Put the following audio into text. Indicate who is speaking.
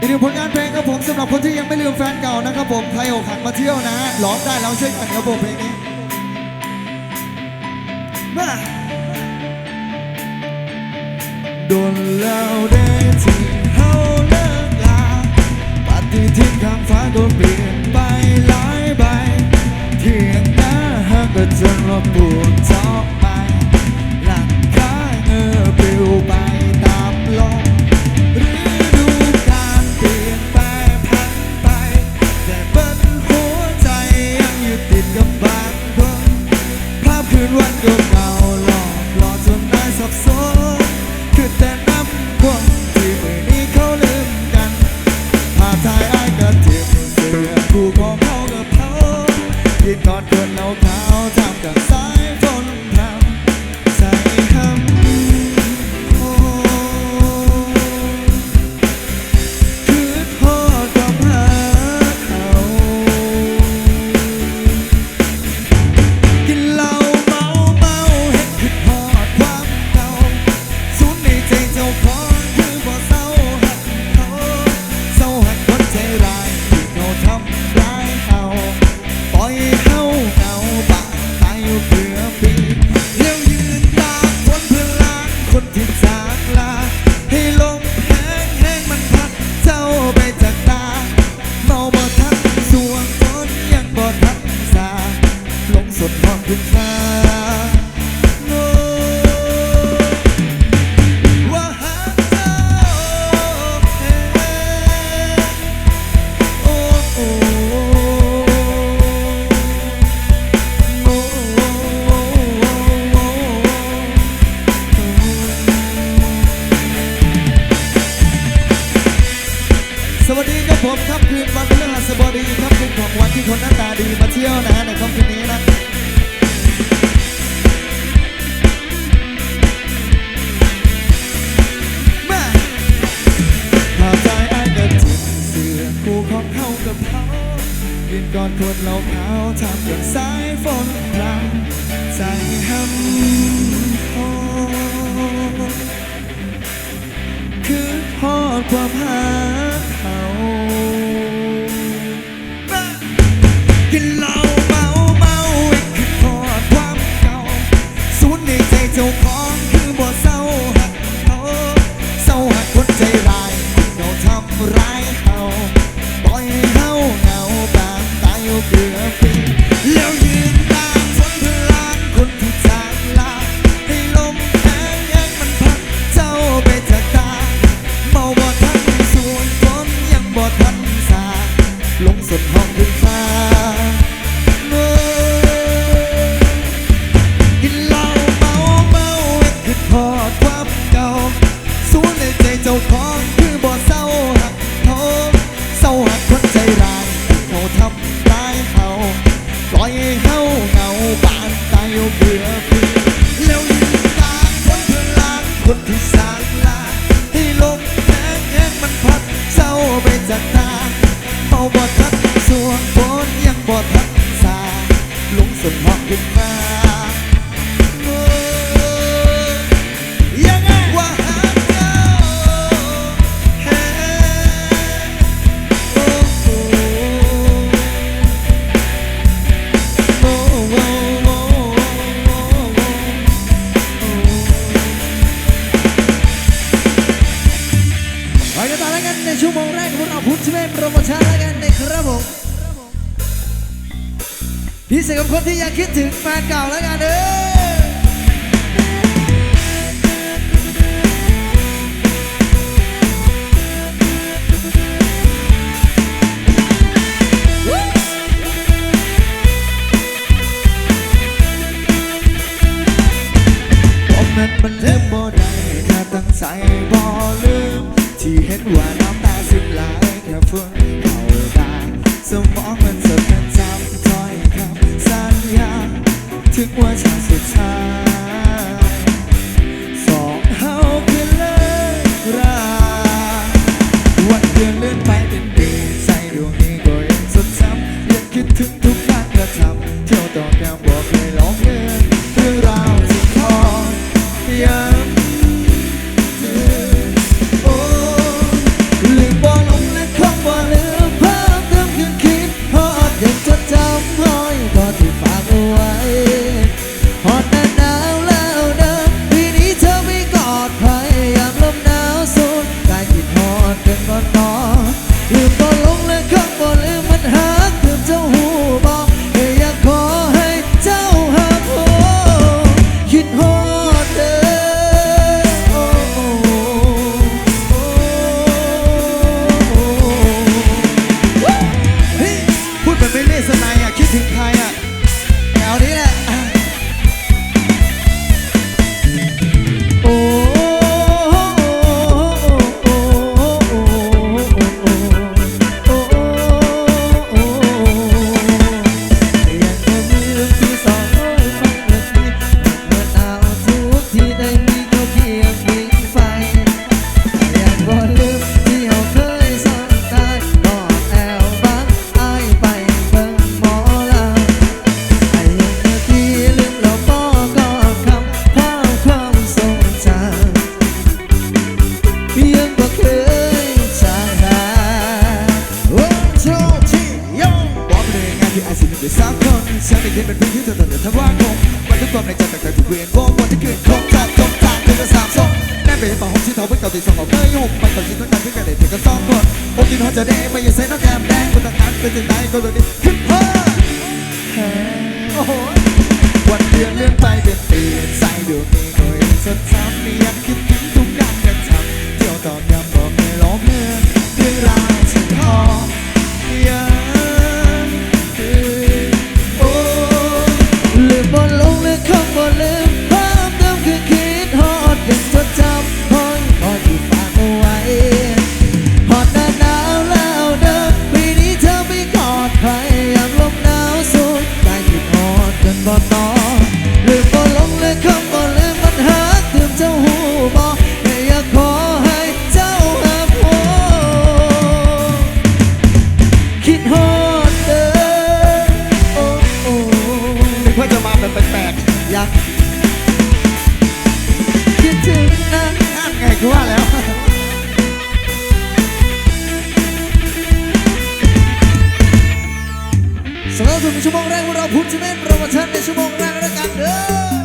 Speaker 1: อีกหนึ่งผลงานเพลงครับผมสำหรับคนที่ยังไม่ลืมแฟนเก่านะครับผมใครอกหักมาเที่ยวนะฮะร้องได้แล้วช่วยกันครับผมเพลงนี้มาโดนแล้วได้ที่เฮาเลิกลาปฏิทินข้างฟ้าโดนเปลี่ยน Santo Pai. สวัสดีครับผมครับคืนวันพฤหัสบดีครับคืนของวันที่คนหน้าตาดีมาเที่ยวนะในค่ำคืนนี้นะข่าใจไอ้กิบเสือคู่ของเข้ากับเขายืนก่อนคนเราเขาทำกับสายฝนพลางใจห้ำโอคือพอดความหา don't call operando พิเศษกับคนที่ยังคิดถึงแฟนเก่าแล้วกันเด้อมันลืมบ่ได้แค่ตั้งใจบ่ลืม ที่เห็นวาน้ตาสิไหลแค่ฝุ่นเข้าตาสมอง เขาที่สองเอาไปหุบไปก่อนที่ต้องการเพื่อกันเด็กก็ต้องกดโอ้กินหัวจะแดงไม่อยู่เส้น้อง
Speaker 2: แกมแดงคนต่างกั
Speaker 1: นก็จะได้ก็เล
Speaker 2: ยนี่ขึ้นเพ้วันเดือนเลื่อนไปเป็นปี
Speaker 1: ใส่ดวงนี้ก็ยังสดซ้ำไม่อยากคิดถึง สู่ชั่วโม
Speaker 2: งแร
Speaker 1: ก
Speaker 2: ของเราพุทธเมธ
Speaker 1: โปรโมชั่นในชั่วโมงแรกแล้วกั
Speaker 2: นเด้อ